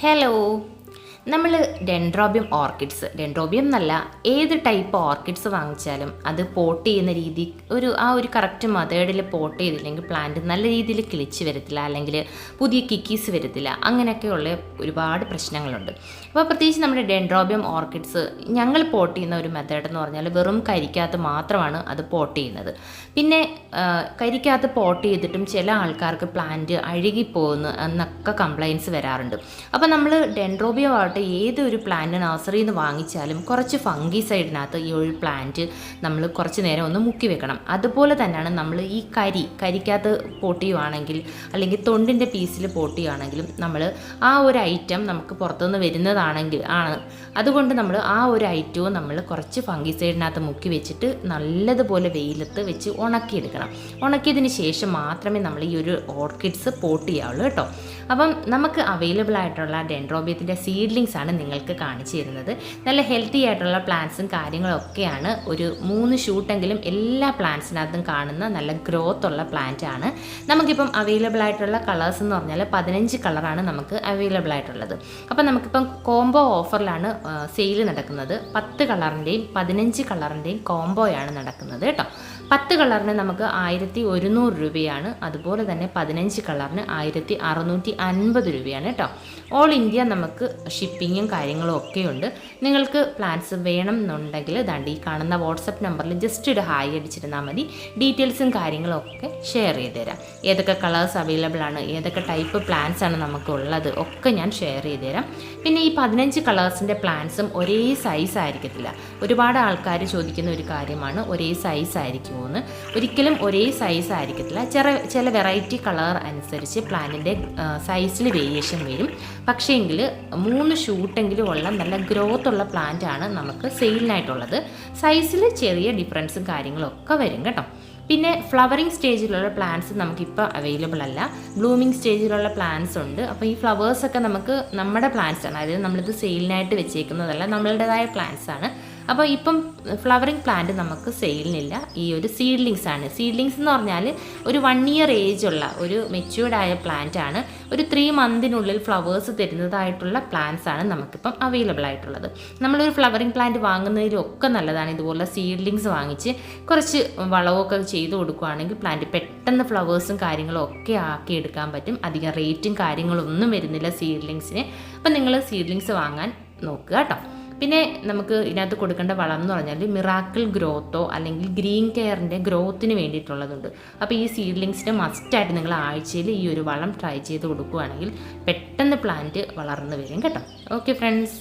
Hello. നമ്മൾ dendrobium orchids. Dendrobium എന്നല്ല ഏത് ടൈപ്പ് ഓർക്കിഡ്സ് വാങ്ങിച്ചാലും അത് പോട്ട് ചെയ്യുന്ന രീതി ഒരു ആ ഒരു കറക്റ്റ് മെത്തേഡിൽ പോട്ട് ചെയ്തില്ലെങ്കിൽ പ്ലാന്റ് നല്ല രീതിയിൽ കിളിച്ച് വരത്തില്ല അല്ലെങ്കിൽ പുതിയ കിക്കീസ് വരത്തില്ല അങ്ങനെയൊക്കെയുള്ള ഒരുപാട് പ്രശ്നങ്ങളുണ്ട്. അപ്പോൾ പ്രത്യേകിച്ച് നമ്മുടെ ഡെൻഡ്രോബിയം ഓർക്കിഡ്സ് ഞങ്ങൾ പോട്ട് ചെയ്യുന്ന ഒരു മെത്തേഡ് എന്ന് പറഞ്ഞാൽ വെറും കരിക്കകത്ത് മാത്രമാണ് അത് പോട്ട് ചെയ്യുന്നത്. പിന്നെ കരിക്കാത്ത പോട്ട് ചെയ്തിട്ടും ചില ആൾക്കാർക്ക് പ്ലാന്റ് അഴുകിപ്പോകുന്നു എന്നൊക്കെ കംപ്ലയിൻസ് വരാറുണ്ട്. അപ്പോൾ നമ്മൾ ഡെൻഡ്രോബിയം ആവട്ടെ ഏതൊരു പ്ലാന്റ് നഴ്സറിയിൽ നിന്ന് വാങ്ങിച്ചാലും കുറച്ച് ഫംഗി സൈഡിനകത്ത് ഈ ഒരു പ്ലാന്റ് നമ്മൾ കുറച്ച് നേരം ഒന്ന് മുക്കി വെക്കണം. അതുപോലെ തന്നെയാണ് നമ്മൾ ഈ കരി കരിക്കകത്ത് പൊട്ടിയുവാണെങ്കിൽ അല്ലെങ്കിൽ തൊണ്ടിന്റെ പീസിൽ പൊട്ടിയുവാണെങ്കിലും നമ്മൾ ആ ഒരു ഐറ്റം നമുക്ക് പുറത്തുനിന്ന് വരുന്നതാണെങ്കിൽ ആണ്. അതുകൊണ്ട് നമ്മൾ ആ ഒരു ഐറ്റവും നമ്മൾ കുറച്ച് ഫംഗി സൈഡിനകത്ത് മുക്കി വെച്ചിട്ട് നല്ലതുപോലെ വെയിലത്ത് വെച്ച് ഉണക്കിയെടുക്കണം. ഉണക്കിയതിന് ശേഷം മാത്രമേ നമ്മൾ ഈ ഒരു ഓർക്കിഡ്സ് പോട്ട് ചെയ്യാവുള്ളൂ കേട്ടോ. അപ്പം നമുക്ക് അവൈലബിൾ ആയിട്ടുള്ള ഡെൻഡ്രോബിയത്തിന്റെ സീഡ്ലിങ്സ് ആണ് നിങ്ങൾക്ക് കാണിച്ചു തരുന്നത്. നല്ല ഹെൽത്തി ആയിട്ടുള്ള പ്ലാന്റ്സും കാര്യങ്ങളൊക്കെയാണ് ഒരു മൂന്ന് ഷൂട്ടെങ്കിലും എല്ലാ പ്ലാന്റ്സിനകത്തും കാണുന്ന നല്ല ഗ്രോത്ത് ഉള്ള പ്ലാന്റ് ആണ്. നമുക്കിപ്പം അവൈലബിൾ ആയിട്ടുള്ള കളേഴ്സ് എന്ന് പറഞ്ഞാൽ പതിനഞ്ച് കളറാണ് നമുക്ക് അവൈലബിൾ ആയിട്ടുള്ളത്. അപ്പം നമുക്കിപ്പം കോംബോ ഓഫറിലാണ് സെയിൽ നടക്കുന്നത്. പത്ത് കളറിന്റെയും പതിനഞ്ച് കളറിന്റെയും കോംബോയാണ് നടക്കുന്നത് കേട്ടോ. പത്ത് കളറിന് നമുക്ക് ആയിരത്തി ഒരുന്നൂറ് രൂപയാണ്. അതുപോലെ തന്നെ പതിനഞ്ച് കളറിന് ആയിരത്തി അറുന്നൂറ്റി അൻപത് രൂപയാണ് കേട്ടോ. ഓൾ ഇന്ത്യ നമുക്ക് ഷിപ്പിങ്ങും കാര്യങ്ങളും ഒക്കെ ഉണ്ട്. നിങ്ങൾക്ക് പ്ലാൻസ് വേണം എന്നുണ്ടെങ്കിൽ ദാണ്ട് ഈ കാണുന്ന വാട്സപ്പ് നമ്പറിൽ ജസ്റ്റ് ഒരു ഹായ് അടിച്ചിരുന്നാൽ മതി. ഡീറ്റെയിൽസും കാര്യങ്ങളും ഒക്കെ ഷെയർ ചെയ്ത് തരാം. ഏതൊക്കെ കളേഴ്സ് അവൈലബിൾ ആണ് ഏതൊക്കെ ടൈപ്പ് പ്ലാൻസ് ആണ് നമുക്ക് ഉള്ളത് ഒക്കെ ഞാൻ ഷെയർ ചെയ്ത് തരാം. പിന്നെ ഈ പതിനഞ്ച് കളേഴ്സിന്റെ പ്ലാൻസും ഒരേ സൈസ് ആയിരിക്കത്തില്ല. ഒരുപാട് ആൾക്കാർ ചോദിക്കുന്ന ഒരു കാര്യമാണ് ഒരേ സൈസ് ആയിരിക്കുമോ എന്ന് ഒരിക്കലും ഒരേ സൈസ് ആയിരിക്കത്തില്ല. ചില ചില വെറൈറ്റി കളർ അനുസരിച്ച് പ്ലാനിന്റെ സൈസിൽ വേരിയേഷൻ വരും. പക്ഷേങ്കിൽ മൂന്ന് ഷൂട്ടെങ്കിലും ഉള്ള നല്ല ഗ്രോത്ത് ഉള്ള പ്ലാന്റ് ആണ് നമുക്ക് സെയിലിനായിട്ടുള്ളത് സൈസിൽ ചെറിയ ഡിഫറൻസും കാര്യങ്ങളൊക്കെ വരും കേട്ടോ. പിന്നെ ഫ്ലവറിങ് സ്റ്റേജിലുള്ള പ്ലാന്റ്സ് നമുക്കിപ്പോൾ അവൈലബിൾ അല്ല. ബ്ലൂമിങ് സ്റ്റേജിലുള്ള പ്ലാന്റ്സ് ഉണ്ട്. അപ്പോൾ ഈ ഫ്ലവേഴ്സൊക്കെ നമുക്ക് നമ്മുടെ പ്ലാന്റ്സ് ആണ്. അതായത് നമ്മളിത് സെയിലിനായിട്ട് വെച്ചേക്കുന്നതല്ല നമ്മളുടേതായ പ്ലാന്റ്സ് ആണ്. അപ്പോൾ ഇപ്പം ഫ്ലവറിങ് പ്ലാന്റ് നമുക്ക് സെയിലിനില്ല ഈ ഒരു സീഡ്ലിങ്സ് ആണ്. സീഡ്ലിങ്സ് എന്ന് പറഞ്ഞാൽ ഒരു വൺ ഇയർ ഏജ് ഉള്ള ഒരു മെച്യൂർഡ് ആയ പ്ലാന്റ് ആണ്. ഒരു ത്രീ മന്തിനുള്ളിൽ ഫ്ലവേഴ്സ് തരുന്നതായിട്ടുള്ള പ്ലാന്റ്സ് ആണ് നമുക്കിപ്പം അവൈലബിൾ ആയിട്ടുള്ളത്. നമ്മളൊരു ഫ്ലവറിങ് പ്ലാന്റ് വാങ്ങുന്നതിലൊക്കെ നല്ലതാണ്. ഇതുപോലെ സീഡ്ലിങ്സ് വാങ്ങിച്ച് കുറച്ച് വളവൊക്കെ ചെയ്ത് കൊടുക്കുകയാണെങ്കിൽ പ്ലാന്റ് പെട്ടെന്ന് ഫ്ലവേഴ്സും കാര്യങ്ങളും ഒക്കെ ആക്കി എടുക്കാൻ പറ്റും. അധികം റേറ്റും കാര്യങ്ങളൊന്നും വരുന്നില്ല സീഡ്ലിങ്സിന് അപ്പം നിങ്ങൾ സീഡ്ലിങ്സ് വാങ്ങാൻ നോക്കുക കേട്ടോ. പിന്നെ നമുക്ക് ഇതിനകത്ത് കൊടുക്കേണ്ട വളം എന്ന് പറഞ്ഞാൽ മിറാക്കിൾ ഗ്രോത്തോ അല്ലെങ്കിൽ ഗ്രീൻ കെയറിന്റെ ഗ്രോത്തിന് വേണ്ടിയിട്ടുള്ളതുണ്ട്. അപ്പോൾ ഈ സീഡ്ലിങ്സിന് മസ്റ്റായിട്ട് നിങ്ങൾ ആഴ്ചയിൽ ഈ ഒരു വളം ട്രൈ ചെയ്ത് കൊടുക്കുകയാണെങ്കിൽ പെട്ടെന്ന് പ്ലാന്റ് വളർന്നു വരും കേട്ടോ. Okay friends